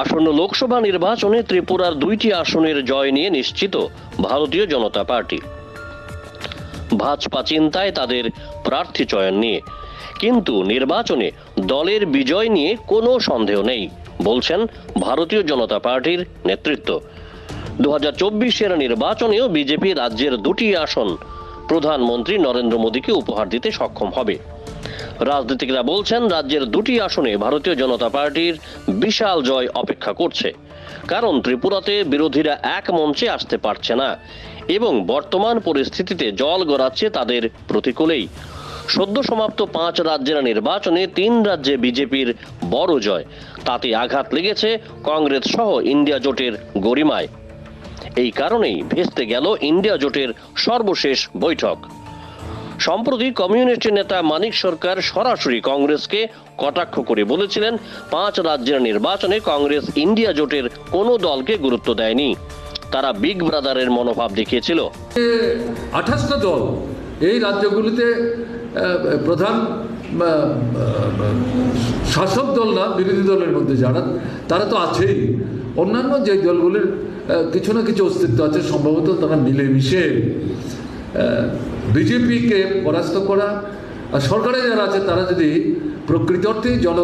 আসন্ন লোকসভা নির্বাচনে ত্রিপুরার দুইটি আসনের জয় নিয়ে নিশ্চিত ভারতীয় জনতা পার্টি। ভাজপা চিন্তায় তাদের প্রার্থী চয়ন নিয়ে। কিন্তু নির্বাচনে দলের বিজয় নিয়ে কোনো সন্দেহ নেই, বলছেন ভারতীয় জনতা পার্টির নেতৃত্ব। দু হাজার চব্বিশের নির্বাচনেও বিজেপি রাজ্যের দুটি আসন প্রধানমন্ত্রী নরেন্দ্র মোদীকে উপহার দিতে সক্ষম হবে। রাজনীতিকরা বলছেন, রাজ্যের দুটি আসনে ভারতীয় জনতা পার্টির বিশাল জয় অপেক্ষা করছে। কারণ ত্রিপুরাতে বিরোধীরা এক মঞ্চে আসতে পারছে না এবং বর্তমান পরিস্থিতিতে জল গড়াচ্ছে তাদের প্রতিকূলেই। সদ্য সমাপ্ত পাঁচ রাজ্যের নির্বাচনে তিন রাজ্যে বিজেপির বড় জয়। তাতে আঘাত লেগেছে কংগ্রেস সহ ইন্ডিয়া জোটের গরিমায়। এই কারণেই ভেস্তে গেল ইন্ডিয়া জোটের সর্বশেষ বৈঠক। সম্প্রতি কমিউনিস্ট নেতা মানিক সরকার সরাসরি কংগ্রেসকে কটাক্ষ করে বলেছিলেন, পাঁচ রাজ্যের নির্বাচনে কংগ্রেস ইন্ডিয়া জোটের কোনো দলকে গুরুত্ব দেয়নি। তারা বিগ ব্রাদারের মনোভাব দেখিয়েছিল। আঠাশটা দল এই রাজ্যগুলিতে প্রধান শাসক দল না, বিরোধী দলের মধ্যে যারা, তারা তো আছেই। অন্যান্য যে দলগুলির কিছু না কিছু অস্তিত্ব আছে, সম্ভবত তারা মিলেমিশে। বিজেপিকে পরাস্ত করা আর সরকারে যারা আছে, তারা যদি প্রকৃত অর্থেই জন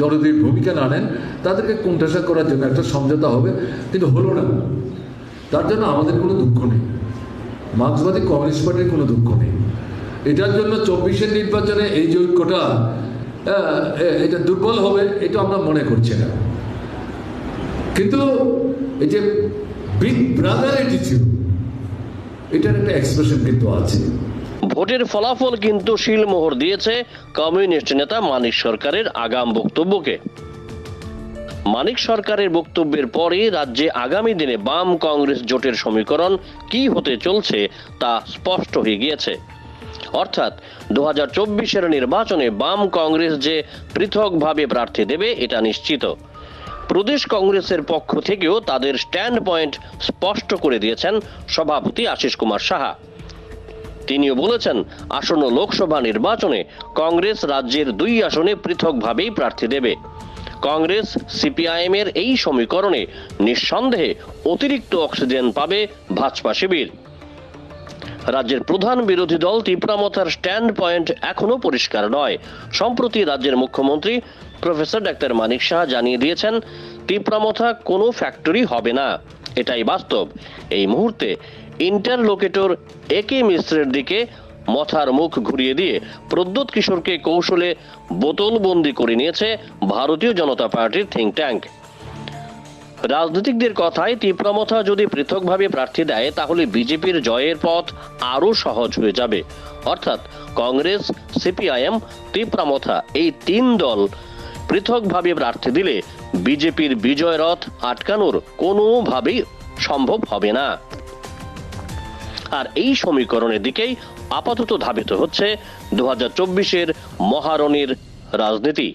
দরদির ভূমিকা না নেন, তাদেরকে কোণঠাসা করার জন্য একটা সমঝোতা হবে, কিন্তু হলো না। তার জন্য আমাদের কোনো দুঃখ নেই। মার্ক্সবাদী কমিউনিস্ট পার্টির কোনো দুঃখ নেই। এটার জন্য চব্বিশের নির্বাচনে এই যে ঐক্যটা এটা দুর্বল হবে, এটা আমরা মনে করছি না। কিন্তু এই যে বিগ ব্রাদার এটিচিউড এটার একটা এক্সপ্রেশন কিন্তু আছে। ভোটের ফলাফল কিন্তু শিলমোহর দিয়েছে কমিউনিস্ট নেতা মানিক সরকারের আগাম বক্তব্যকে। মানিক সরকারের বক্তব্যের পরে রাজ্যে আগামী দিনে বাম কংগ্রেস জোটের সমীকরণ কি হতে চলছে তা স্পষ্ট হয়ে গিয়েছে। অর্থাৎ দু হাজার নির্বাচনে বাম কংগ্রেস যে পৃথকভাবে প্রার্থী দেবে, এটা নিশ্চিত। প্রদেশ কংগ্রেসের পক্ষ থেকেও তাদের স্ট্যান্ড পয়েন্ট স্পষ্ট করে দিয়েছেন সভাপতি আশিস কুমার সাহা। তিনিও বলেছেন, আসন্ন লোকসভা নির্বাচনে কংগ্রেস রাজ্যের দুই আসনে পৃথকভাবেই প্রার্থী দেবে। কংগ্রেস সিপিআইএম এর এই সমীকরণে নিঃসন্দেহে অতিরিক্ত অক্সিজেন পাবে ভাজপা শিবির। রাজ্যের প্রধান বিরোধী দল তিপ্রামথার স্ট্যান্ড পয়েন্ট এখনও পরিষ্কার নয়। সম্প্রতি রাজ্যের মুখ্যমন্ত্রী প্রফেসর ডাক্তার মানিক শাহ জানিয়ে দিয়েছেন তিপ্রামথা কোনো ফ্যাক্টরি হবে না। এটাই বাস্তব। এই মুহূর্তে ইন্টারলোকেটর এ কে মিশ্রের দিকে মথার মুখ ঘুরিয়ে দিয়ে প্রদ্যোৎ কিশোরকে কৌশলে বোতলবন্দি করে নিয়েছে ভারতীয় জনতা পার্টির থিঙ্ক ট্যাঙ্ক। রাজনীতিকদের কথায় তীব্রমথা যদি পৃথকভাবে প্রার্থী দেয়, তাহলে বিজেপির জয়ের পথ আরও সহজ হয়ে যাবে। অর্থাৎ কংগ্রেস, সিপিআইএম তীব্রমথা এই তিন দল পৃথকভাবে প্রার্থী দিলে বিজেপির বিজয় রথ আটকানোর কোনোভাবেই সম্ভব হবে না। আর এই সমীকরণের দিকেই আপাতত ধাবিত হচ্ছে দু হাজার চব্বিশের মহারণীর রাজনীতি।